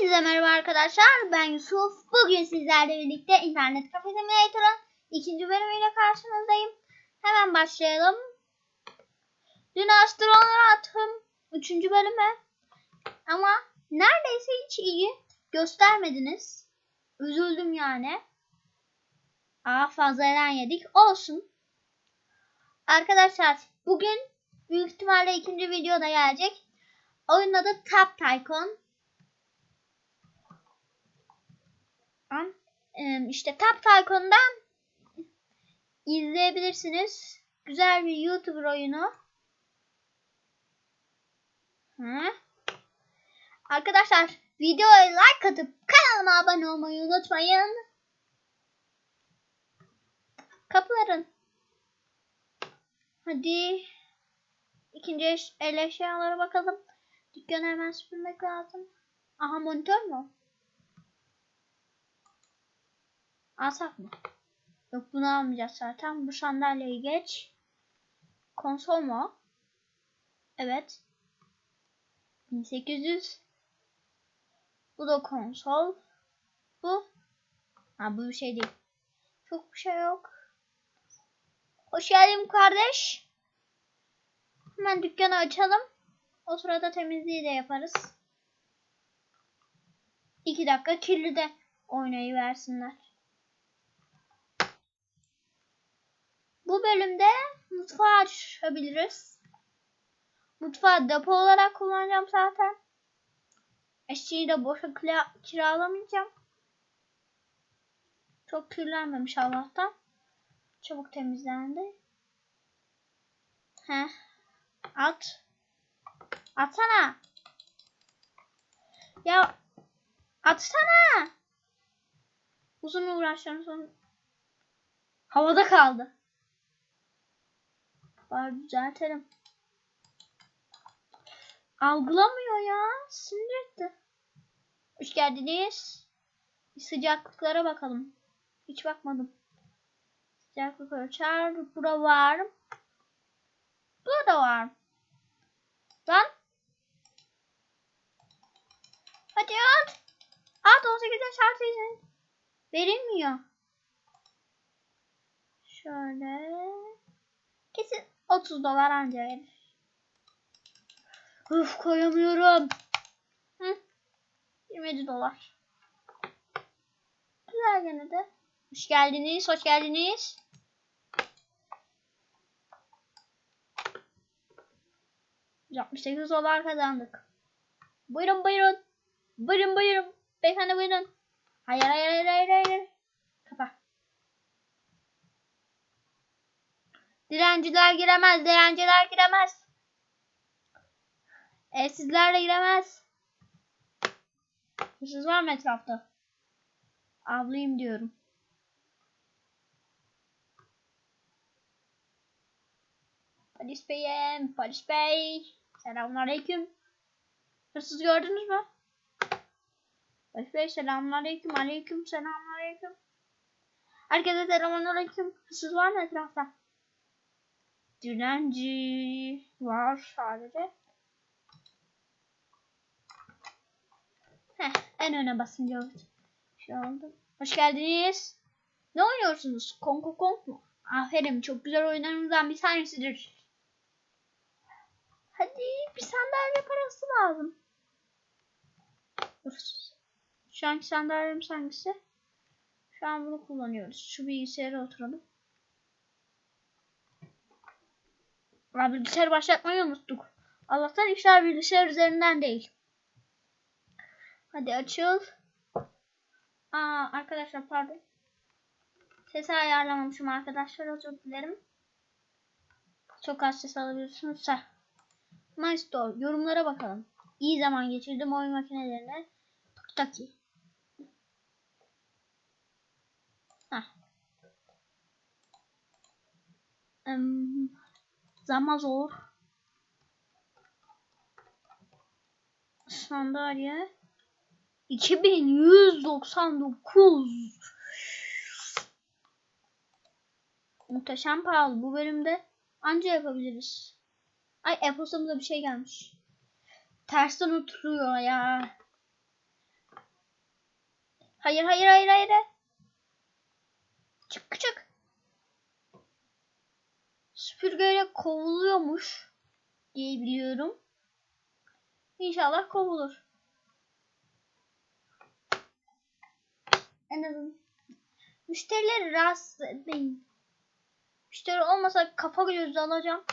Hepinize merhaba arkadaşlar. Ben Yusuf. Bugün sizlerle birlikte internet kafe simülatörün ikinci bölümüyle karşınızdayım. Hemen başlayalım. Dün astronotu attım. Üçüncü bölüme. Ama neredeyse hiç iyi göstermediniz. Üzüldüm yani. Aa fazladan yedik. Olsun. Arkadaşlar bugün büyük ihtimalle ikinci videoda gelecek. Oyunun adı Tap Tycoon. An- İşte Tap Tycoon'dan izleyebilirsiniz. Güzel bir YouTuber oyunu. Hı? Arkadaşlar videoya like atıp kanalıma abone olmayı unutmayın. Kapıların. Hadi. İkinci el eşyalara bakalım. Dükkanı hemen süpürmek lazım. Aha monitör mü? o? Alsak mı? Yok bunu almayacağız zaten. Bu sandalyeyi geç. Konsol mu? Evet. 1800. Bu da konsol. Bu. Ha bu bir şey değil. Çok bir şey yok. Hoş geldin kardeş. Hemen dükkanı açalım. O sırada temizliği de yaparız. İki dakika kirli de oynayı Bu bölümde mutfağı açabiliriz. Mutfağı depo olarak kullanacağım zaten. Eşeği de boşa kira- kiralamayacağım. Çok kirlenmemiş Allah'tan. Çabuk temizlendi. Heh. At. Atsana. Ya atsana. Uzun uğraşların son havada kaldı. Bari düzeltelim. Algılamıyor ya. Sinir etti. Hoş geldiniz. Sıcaklıklara bakalım. Hiç bakmadım. Sıcaklık ölçer. Bura var. Burada var. Lan. Hadi at. At 18 yaş artı izin. Verilmiyor. Şöyle. Kesin 30 dolar anca verir. Uf koyamıyorum. Hı. 27 dolar. Güzel gene de. Hoş geldiniz, hoş geldiniz. ...68 dolar kazandık. Buyurun buyurun. Buyurun buyurun. Beyefendi buyurun. Hayır hayır hayır hayır hayır. Direnciler giremez. Direnciler giremez. Evsizler de giremez. Hırsız var mı etrafta? Avlayayım diyorum. Polis beyim, polis bey. Selamünaleyküm. Hırsız gördünüz mü? Polis bey selamünaleyküm, aleyküm selamünaleyküm. Herkese selamünaleyküm. Hırsız var mı etrafta? Dilenci var sadece. Heh, en öne basınca oldu. Şey oldu. Hoş geldiniz. Ne oynuyorsunuz? Konko Kong mu? Aferin çok güzel oyunlarımızdan bir tanesidir. Hadi bir sandalye parası lazım. Şu anki sandalyemiz hangisi? Şu an bunu kullanıyoruz. Şu bilgisayara oturalım. Aa, bilgisayarı başlatmayı unuttuk. Allah'tan işler bilgisayar üzerinden değil. Hadi açıl. Aa, arkadaşlar pardon. Sesi ayarlamamışım arkadaşlar özür dilerim. Çok az ses alabiliyorsunuz. Heh. My Store. Yorumlara bakalım. İyi zaman geçirdim oyun makinelerine. Taki. Heh. Um, zor. Sandalye. 2199 Muhteşem pahalı. Bu bölümde anca yapabiliriz. Ay e-postamıza bir şey gelmiş. Tersten oturuyor ya. Hayır hayır hayır hayır. Çık çık. Süpürgeyle kovuluyormuş diye biliyorum. İnşallah kovulur. En azından müşterileri rahatsız etmeyin. Müşteri olmasa kafa gözü alacağım.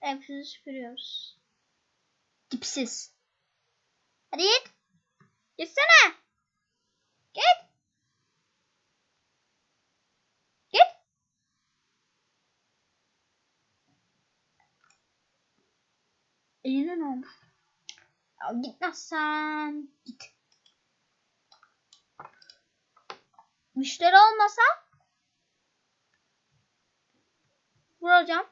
Evsizi süpürüyoruz. Dipsiz. Hadi git. Gitsene. Git. Git. Eline ne olmuş? Ya gitmezsen git. Müşteri olmasa vuracağım.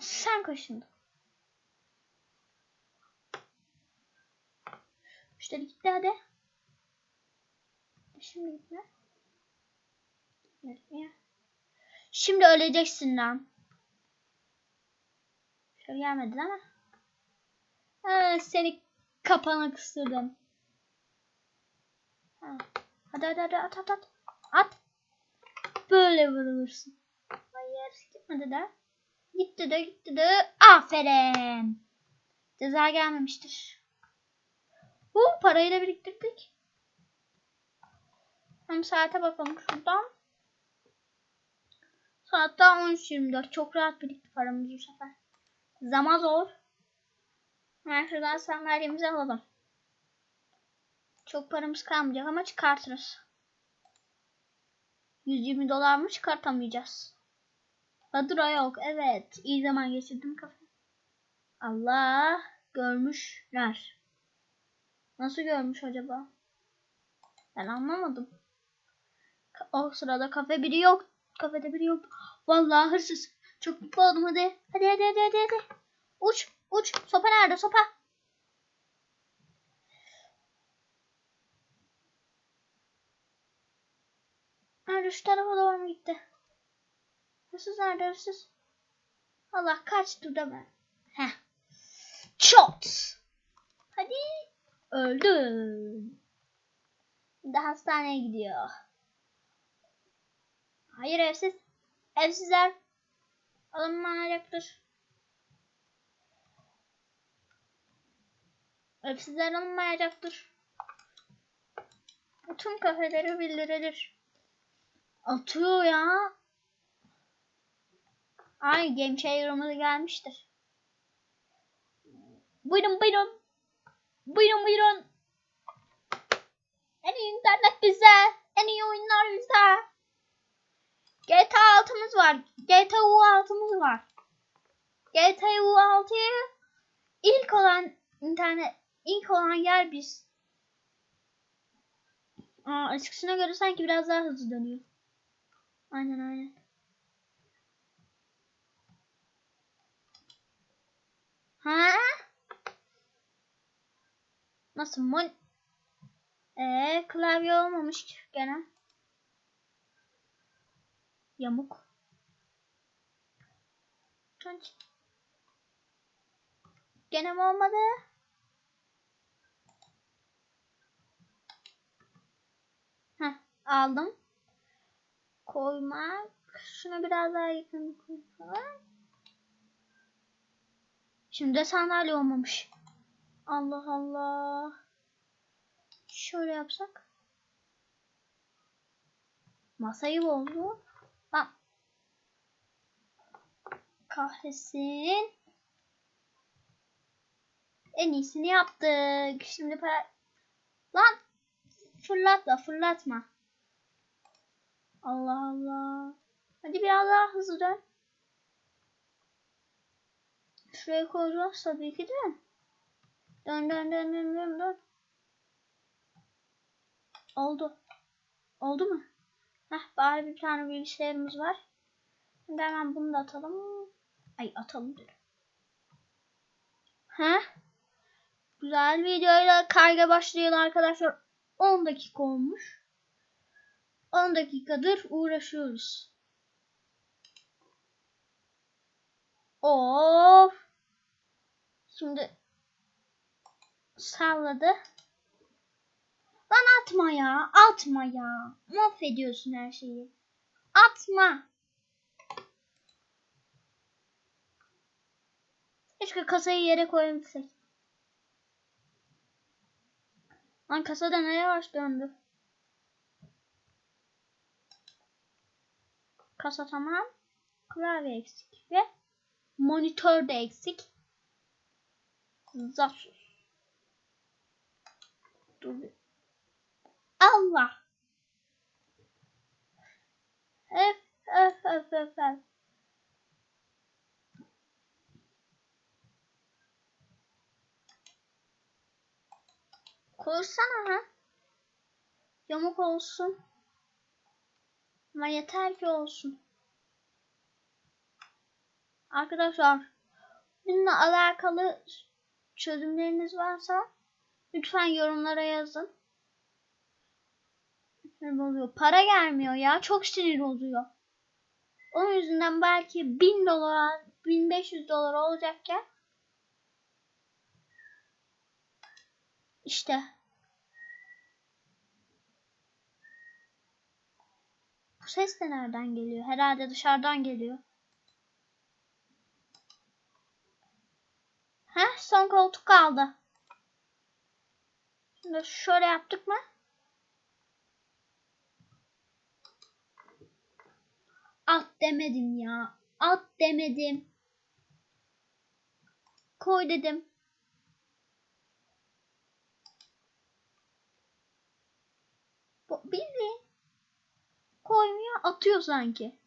Sen kaşındın. Müşteri gitti hadi. Şimdi gitme. Gitme. Şimdi öleceksin lan. Gelmedin ama. Ha, seni kapana kısırdım. Ha. Hadi hadi hadi at at at. At. Böyle vurulursun. Hayır gitmedi de. Gitti de gitti de. Aferin. Ceza gelmemiştir. Bu parayı da biriktirdik. Hem saate bakalım şuradan. Saat daha 13.24. Çok rahat birikti paramız bu sefer. Zaman zor. Hemen şuradan sandalyemizi alalım. Çok paramız kalmayacak ama çıkartırız. 120 dolar mı çıkartamayacağız? Fatura yok. Evet. İyi zaman geçirdim kafe. Allah görmüşler. Nasıl görmüş acaba? Ben anlamadım. O sırada kafe biri yok. Kafede biri yok. Vallahi hırsız. Çok mutlu hadi. Hadi hadi hadi hadi. hadi. Uç uç. Sopa nerede sopa? Nerede şu tarafa doğru mu gitti? Hırsız nerede hırsız? Allah kaçtı ben. Heh. Çot. Hadi. Öldün. Bir de hastaneye gidiyor. Hayır evsiz. Evsizler alınmayacaktır. Evsizler alınmayacaktır. Bütün kafeleri bildirilir. Atıyor ya. Ay game chair'ımız gelmiştir. Buyurun buyurun. Buyurun buyurun. En iyi internet bize. En iyi oyunlar bize. GTA 6'mız var. GTA 6'mız var. GTA 6'yı ilk olan internet ilk olan yer biz. Aa, eskisine göre sanki biraz daha hızlı dönüyor. Aynen aynen. Ha? Nasıl mon? Ee, klavye olmamış gene. Yamuk. Tunç. Gene mi olmadı? Heh, aldım. Koymak. Şunu biraz daha yakın koyalım. Şimdi de sandalye olmamış. Allah Allah. Şöyle yapsak. Masayı bozdu. Lan. Kahretsin. En iyisini yaptık. Şimdi para... Lan. Fırlatma fırlatma. Allah Allah. Hadi biraz daha hızlı dön. Şuraya koyacağız tabii ki de. Dön dön dön dön dön dön. Oldu. Oldu mu? Heh bari bir tane bilgisayarımız var. Şimdi hemen bunu da atalım. Ay atalım dedim. Heh. Güzel videoyla kayga başlayalım arkadaşlar. 10 dakika olmuş. 10 dakikadır uğraşıyoruz. Of. Şimdi salladı. Lan atma ya. Atma ya. Mahvediyorsun her şeyi. Atma. Keşke kasayı yere koyabilsek. Lan kasada ne yavaş döndü. Kasa tamam. Klavye eksik ve monitör de eksik. Zasus. Dur. bir- Allah. Öf öf öf öf öf. Koysana ha. Yamuk olsun. Ama yeter ki olsun. Arkadaşlar bununla alakalı çözümleriniz varsa lütfen yorumlara yazın. Sinir bozuyor. Para gelmiyor ya. Çok sinir bozuyor. Onun yüzünden belki 1000 dolar, 1500 dolar olacakken işte bu ses de nereden geliyor? Herhalde dışarıdan geliyor. Heh, son koltuk kaldı. Şimdi şöyle yaptık mı? At demedim ya. At demedim. Koy dedim. Bu bildiğin koymuyor atıyor sanki.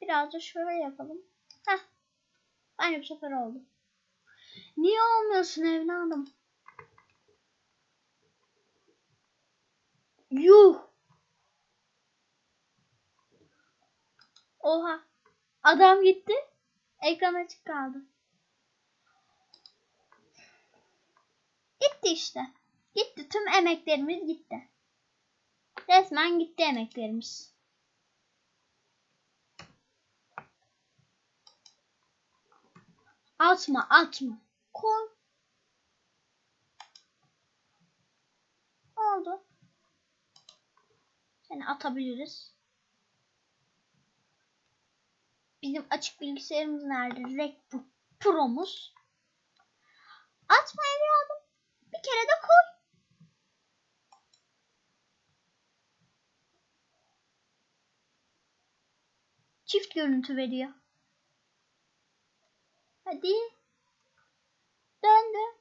Biraz da şöyle yapalım. Heh. Aynı bu sefer oldu. Niye olmuyorsun evladım? Yuh. Oha. Adam gitti. Ekran açık kaldı. Gitti işte. Gitti. Tüm emeklerimiz gitti. Resmen gitti emeklerimiz. Atma atma. Koy. Oldu. Seni atabiliriz. Bizim açık bilgisayarımız nerede? Recbook Pro'muz. Atma evladım. Bir kere de koy. Çift görüntü veriyor. Hadi. Döndü.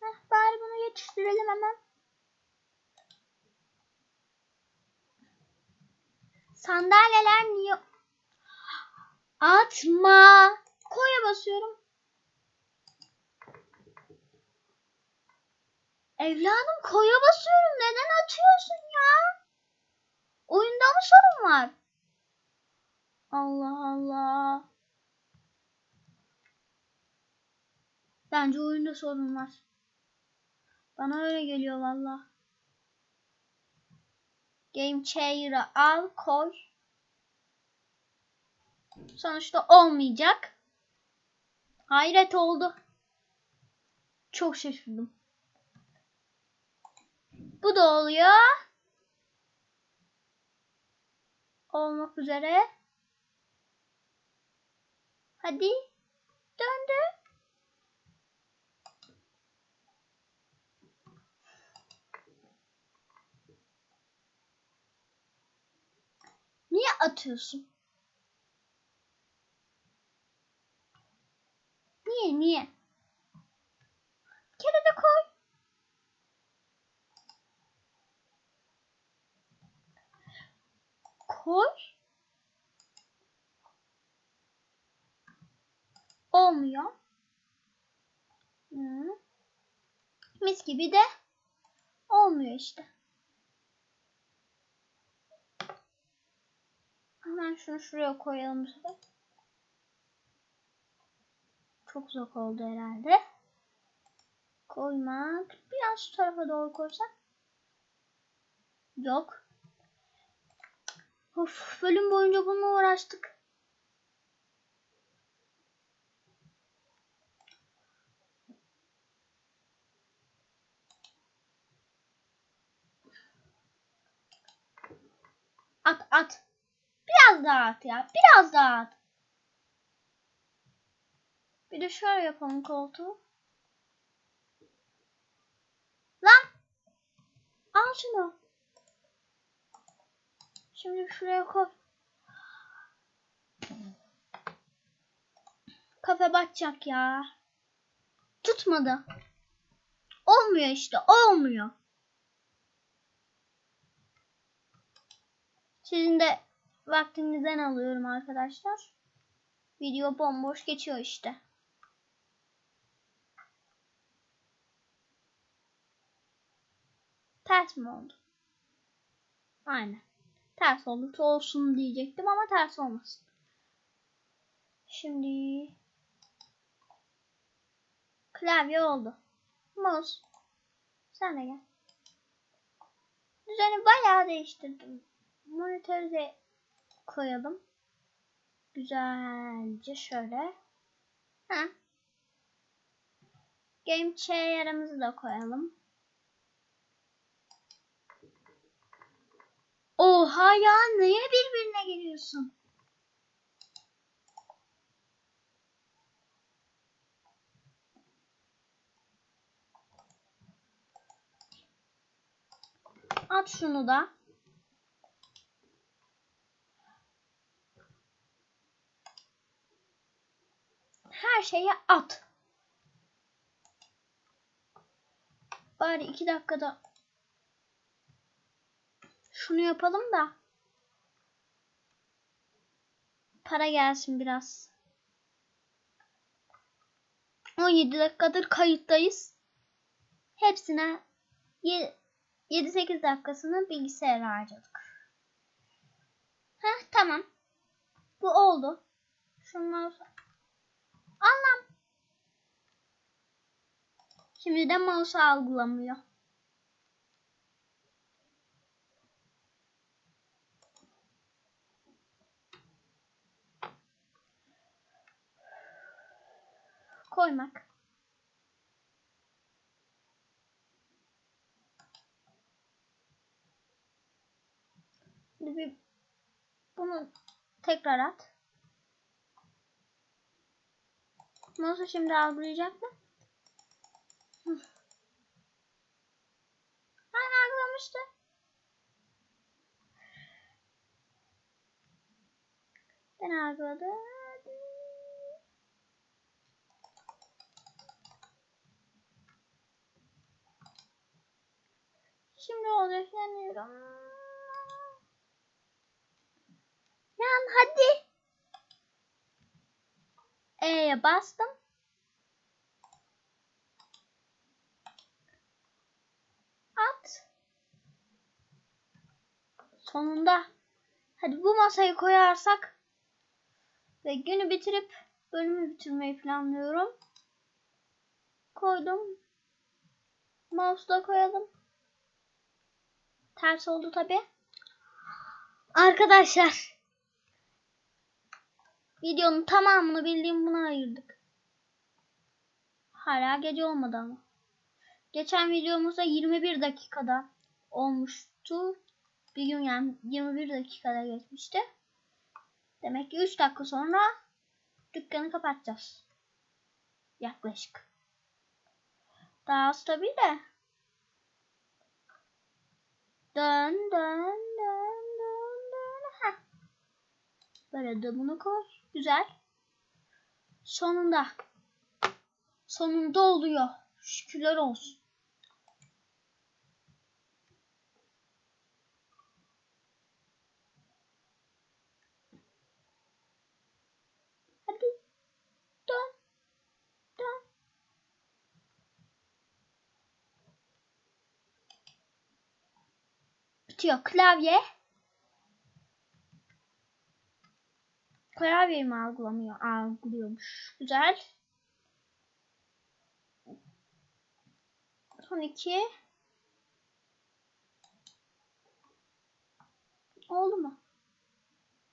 Heh, bari bunu yetiştirelim hemen. Sandalyeler niye... Atma. Koya basıyorum. Evladım koya basıyorum. Neden atıyorsun ya? Oyunda mı sorun var? Allah Allah. Bence oyunda sorun var. Bana öyle geliyor valla. Game Chair'ı al koy. Sonuçta olmayacak. Hayret oldu. Çok şaşırdım. Bu da oluyor. Olmak üzere. Hadi. Döndü. Niye atıyorsun? Niye niye? Kere de koy. Koy. Olmuyor. Hı. Mis gibi de olmuyor işte. Hemen şunu şuraya koyalım. Çok uzak oldu herhalde. Koymak. Biraz şu tarafa doğru koysak. Yok. Of bölüm boyunca bununla uğraştık. At at. Biraz daha at ya. Biraz daha at. Bir de şöyle yapalım koltuğu. Lan. Al şunu. Şimdi şuraya koy. Kafe batacak ya. Tutmadı. Olmuyor işte. Olmuyor. Sizin de vaktinizden alıyorum arkadaşlar. Video bomboş geçiyor işte. Ters mi oldu? Aynen. Ters olursa olsun diyecektim ama ters olmasın. Şimdi klavye oldu. Mouse. Sen de gel. Düzeni bayağı değiştirdim. Monitörü de koyalım. Güzelce şöyle. Ha. Game chair'ımızı da koyalım. Oha ya neye birbirine geliyorsun? At şunu da. Her şeye at. Bari iki dakikada şunu yapalım da para gelsin biraz. 17 dakikadır kayıttayız. Hepsine 7-8 dakikasını bilgisayara harcadık. Heh tamam. Bu oldu. Şunlar Anlam. Şimdi de mouse algılamıyor. Koymak. Bir bunu tekrar at. Nasıl şimdi algılayacak mı? Hani algılamıştı. Ben algıladım. Şimdi olacak yanıyorum. Yan hadi. E'ye bastım. At. Sonunda. Hadi bu masayı koyarsak ve günü bitirip bölümü bitirmeyi planlıyorum. Koydum. Mouse da koyalım. Ters oldu tabi. Arkadaşlar. Videonun tamamını bildiğim buna ayırdık. Hala gece olmadı ama. Geçen videomuzda 21 dakikada olmuştu. Bir gün yani 21 dakikada geçmişti. Demek ki 3 dakika sonra dükkanı kapatacağız. Yaklaşık. Daha az tabii de. Dön dön dön dön dön. Heh. Böyle de bunu koy. Güzel. Sonunda. Sonunda oluyor. Şükürler olsun. Hadi. Dön. Dön. Bitiyor. Klavye. Klavyeyi mi algılamıyor? Algılıyormuş. Güzel. Son iki. Oldu mu?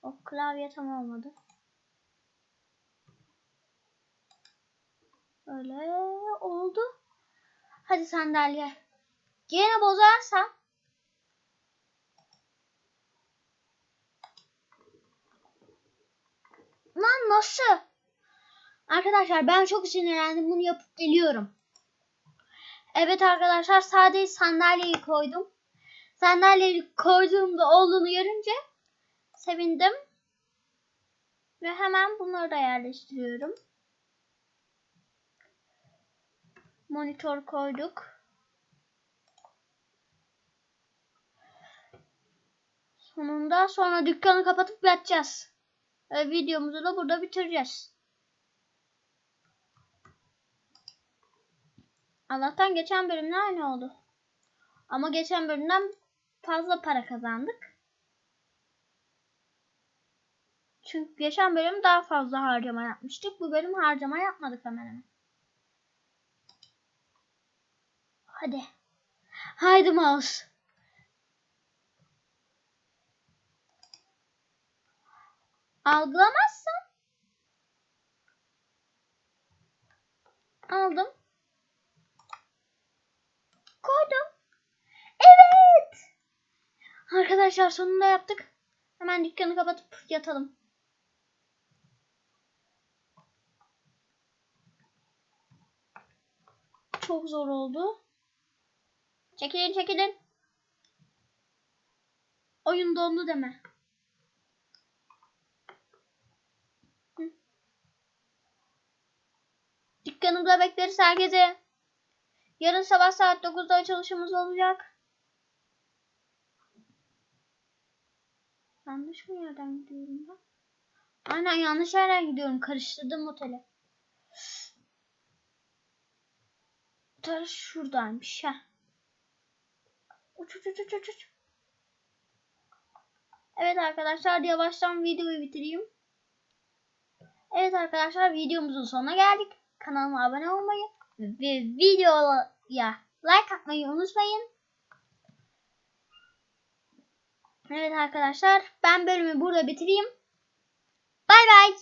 O klavye tam olmadı. Öyle oldu. Hadi sandalye. Gene bozarsan nasıl? Arkadaşlar ben çok sinirlendim. Bunu yapıp geliyorum. Evet arkadaşlar sadece sandalyeyi koydum. Sandalyeyi koyduğumda olduğunu görünce sevindim. Ve hemen bunları da yerleştiriyorum. Monitör koyduk. Sonunda sonra dükkanı kapatıp yatacağız. Ve videomuzu da burada bitireceğiz. Allah'tan geçen bölümle aynı oldu. Ama geçen bölümden fazla para kazandık. Çünkü geçen bölüm daha fazla harcama yapmıştık. Bu bölüm harcama yapmadık hemen hemen. Hadi. Haydi mouse. Algılamazsan. Aldım. Koydum. Evet. Arkadaşlar sonunda yaptık. Hemen dükkanı kapatıp yatalım. Çok zor oldu. Çekilin çekilin. Oyun dondu deme. Dükkanımda bekleriz herkese. Yarın sabah saat 9'da açılışımız olacak. Yanlış mı yerden gidiyorum ben? Aynen yanlış yerden gidiyorum. Karıştırdım oteli. Otel şuradaymış. Heh. Uç uç uç uç uç. Evet arkadaşlar yavaştan videoyu bitireyim. Evet arkadaşlar videomuzun sonuna geldik. Kanalıma abone olmayı ve videoya like atmayı unutmayın. Evet arkadaşlar ben bölümü burada bitireyim. Bay bay.